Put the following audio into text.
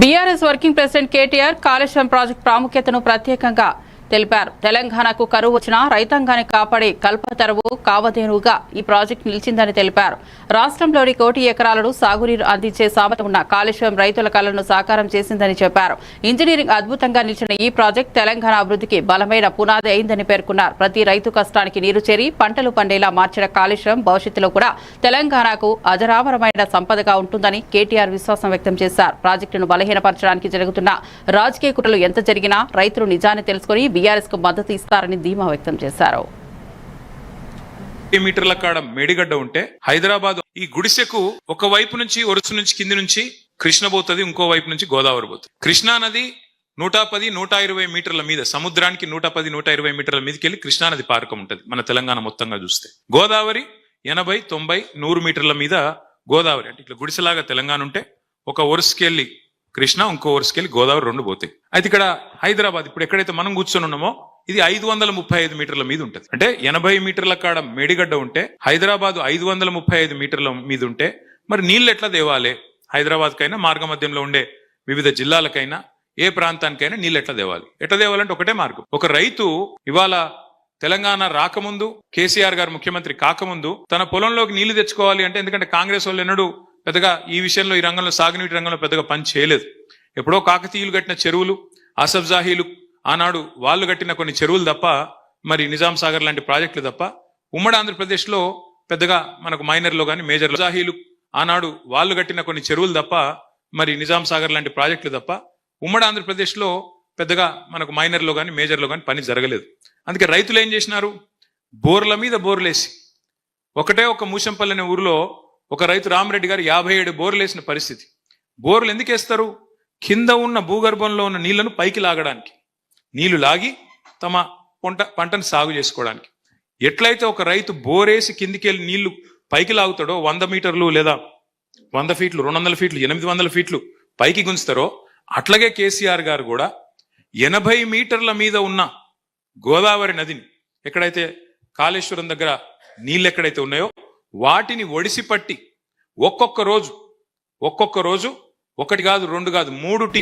BRS working president KTR Kaleshwaram project ప్రాముఖ్యతను ప్రత్యేకంగా తెలిపారు. తెలంగాణకు కరువు వచ్చినా రైతాంగాన్ని కాపాడే కల్పతరువు కావదేనుగా ఈ ప్రాజెక్టు నిలిచిందని తెలిపారు. రాష్ట్రంలోని కోటి ఎకరాలను సాగునీరు అందించే సామర్థ్యం ఉన్న కాళేశ్వరం రైతుల కళలను సాకారం చేసిందని చెప్పారు. ఇంజనీరింగ్ అద్భుతంగా నిలిచిన ఈ ప్రాజెక్టు తెలంగాణ అభివృద్ధికి బలమైన పునాది అయిందని పేర్కొన్నారు. ప్రతి రైతు కష్టానికి నీరు చేరి పంటలు పండేలా మార్చిన కాళేశ్వరం భవిష్యత్తులో కూడా తెలంగాణకు అజరామరమైన సంపదగా ఉంటుందని కేటీఆర్ విశ్వాసం వ్యక్తం చేశారు. ప్రాజెక్టును బలహీనపరచడానికి జరుగుతున్న రాజకీయ కుట్రలు ఎంత జరిగినా రైతులు నిజాన్ని తెలుసుకుని బీఆర్ఎస్కు మద్దతు ఇస్తారని ధీమా వ్యక్తం చేశారు. మీటర్ల కాడ మేడిగడ్డ ఉంటే హైదరాబాద్ ఈ గుడిసెకు ఒక వైపు నుంచి ఒరుసు నుంచి కింది నుంచి కృష్ణ పోతుంది ఇంకో వైపు నుంచి గోదావరి పోతుంది. కృష్ణా నది నూట పది నూట ఇరవై మీటర్ల మీద సముద్రానికి నూట పది నూట ఇరవై మీటర్ల మీదకి వెళ్ళి కృష్ణానది పారకం ఉంటుంది మన తెలంగాణ మొత్తంగా చూస్తే. గోదావరి ఎనభై తొంభై నూరు మీటర్ల మీద గోదావరి అంటే ఇట్లా గుడిసెలాగా తెలంగాణ ఉంటే ఒక ఒరుసుకెళ్ళి కృష్ణ ఇంకో ఒరుసుకెళ్ళి గోదావరి రెండు పోతాయి. అయితే ఇక్కడ హైదరాబాద్ ఇప్పుడు ఎక్కడైతే మనం కూర్చొని ఉన్నామో ఇది ఐదు వందల ముప్పై ఐదు మీటర్ల మీద ఉంటుంది. అంటే ఎనభై మీటర్ల కాడ మేడిగడ్డ ఉంటే హైదరాబాద్ ఐదు వందల ముప్పై ఐదు మీటర్ల మీద ఉంటే మరి నీళ్ళు ఎట్లా దేవాలి హైదరాబాద్ కైనా మార్గ మధ్యంలో ఉండే వివిధ జిల్లాలకైనా ఏ ప్రాంతానికైనా నీళ్ళు ఎట్లా దేవాలి ఎట్లా దేవాలంటే ఒకటే మార్గం. ఒక రైతు ఇవాళ తెలంగాణ రాకముందు కేసీఆర్ గారు ముఖ్యమంత్రి కాకముందు తన పొలంలోకి నీళ్ళు తెచ్చుకోవాలి అంటే ఎందుకంటే కాంగ్రెస్ వాళ్ళు ఎన్నడూ పెద్దగా ఈ విషయంలో ఈ రంగంలో సాగునీటి రంగంలో పెద్దగా పని చేయలేదు. ఎప్పుడో కాకతీయులు కట్టిన చెరువులు అసబ్జాహీలు ఆనాడు వాళ్ళు కట్టిన కొన్ని చెరువులు తప్ప మరి నిజాం సాగర్ లాంటి ప్రాజెక్టులు తప్ప ఉమ్మడి ఆంధ్రప్రదేశ్లో పెద్దగా మనకు మైనర్లో కానీ మేజర్ జాహీలు ఆనాడు వాళ్ళు కట్టిన కొన్ని చెరువులు తప్ప మరి నిజాం సాగర్ లాంటి ప్రాజెక్టులు తప్ప ఉమ్మడి ఆంధ్రప్రదేశ్లో పెద్దగా మనకు మైనర్లో కానీ మేజర్లో కానీ పని జరగలేదు. అందుకే రైతులు ఏం చేసినారు? బోర్ల మీద బోర్లేసి ఒకటే ఒక మూసంపల్లి అనే ఊరిలో ఒక రైతు రామరెడ్డి గారు యాభై ఏడు బోర్లు వేసిన పరిస్థితి. బోర్లు ఎందుకు వేస్తారు? కింద ఉన్న భూగర్భంలో ఉన్న నీళ్ళను పైకి లాగడానికి. నీళ్ళు లాగి తమ పంట పంటను సాగు చేసుకోవడానికి. ఎట్లయితే ఒక రైతు బోరేసి కిందికి వెళ్ళి నీళ్ళు పైకి లాగుతాడో వంద మీటర్లు లేదా వంద ఫీట్లు రెండు వందల ఫీట్లు ఎనిమిది వందల ఫీట్లు పైకి గుంచుతారో అట్లాగే కేసీఆర్ గారు కూడా ఎనభై మీటర్ల మీద ఉన్న గోదావరి నదిని ఎక్కడైతే కాళేశ్వరం దగ్గర నీళ్ళు ఎక్కడైతే ఉన్నాయో వాటిని ఒడిసి పట్టి ఒక్కొక్క రోజు ఒక్కొక్క రోజు ఒకటి కాదు రెండు కాదు మూడు టీ